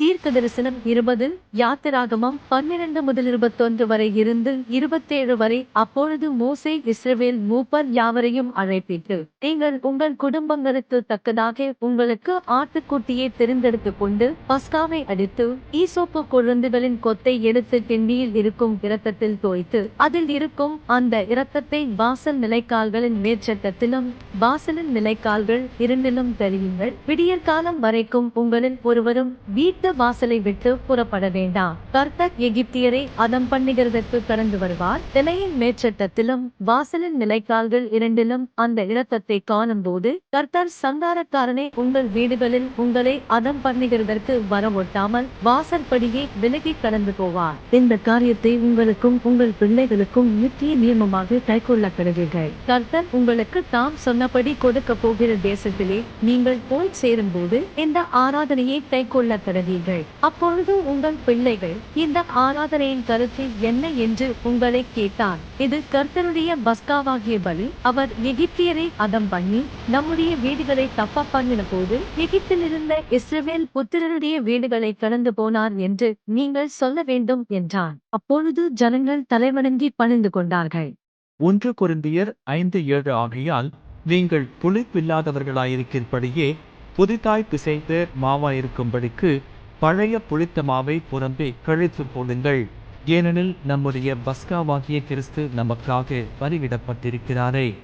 தீர்க்க தரிசனம் இருபது யாத்திராகமம் பன்னிரண்டு முதல் இருபத்தொன்று வரை இருந்து இருபத்தேழு வரை. அப்பொழுது மோசே இஸ்ரவேல் மூப்பர் யாவரையும் அழைப்பிட்டு நீங்கள் உங்கள் குடும்பங்களுக்கு தக்கதாக உங்களுக்கு ஆட்டுக்குட்டியை தெரிந்தெடுத்து கொண்டு பஸ்காவை அடித்து ஈசோப்பு கொழுந்துகளின் கொத்தை எடுத்து கிண்டியில் இருக்கும் இரத்தத்தில் தோய்த்து அதில் இருக்கும் அந்த இரத்தத்தை வாசல் நிலைக்கால்களின் மேற்சட்டத்திலும் வாசலின் நிலைக்கால்கள் இரண்டிலும் தெரியுங்கள் விடியற்காலம் வரைக்கும் உங்களில் ஒருவரும் வீட்டு வாசலை விட்டு புறப்பட வேண்டாம். கர்த்தர் எகிப்தியரை அதம் பண்ணுகிறதற்கு கடந்து வருவார். திணையின் மேற்சட்டத்திலும் வாசலின் நிலைக்கால்கள் இரண்டிலும் அந்த இரத்தத்தை காணும் போது கர்த்தர் சங்காரக்காரனை உங்கள் வீடுகளில் உங்களை அதம் பண்ணுகிறதற்கு வர ஒட்டாமல் வாசற்படியே விலகி கடந்து போவார். இந்த காரியத்தை உங்களுக்கும் உங்கள் பிள்ளைகளுக்கும் நித்திய நியமமாக கைக்கொள்ள கர்த்தர் உங்களுக்கு தாம் சொன்னபடி கொடுக்க போகிற தேசத்திலே நீங்கள் போய் சேரும்போது இந்த ஆராதனையை கைக்கொள்ள பெறுவீர்கள் அப்பொழுது உங்கள் பிள்ளைகள் இந்த ஆராதனையின் கருத்து என்ன என்று உங்களை கேட்டார் இது கர்த்தருடைய பஸ்காவாகிய பலி. அவர் எகிப்தியரை அதம் பண்ணி நம்முடைய வீடுகளை தப்ப பண்ணின போது எகிப்தில் இருந்த இஸ்ரவேல் புத்திரருடைய வீடுகளை கடந்து போனார் என்று நீங்கள் சொல்ல வேண்டும் என்றான். அப்பொழுது ஜனங்கள் தலைவணங்கி பணிந்து கொண்டார்கள். ஒன்று குருந்தியர் ஐந்து ஏழு ஆகையால் நீங்கள் புளிப்பில்லாதவர்களாயிருக்கிறபடியே புதிதாய் பிசைத்து மாவாயிருக்கும்படிக்கு பழைய புளித்த மாவை புறம்பே கழித்து போடுங்கள். ஏனெனில் நம்முடைய பஸ்காவாகிய கிறிஸ்து நமக்காக பலியிடப்பட்டிருக்கிறாரே.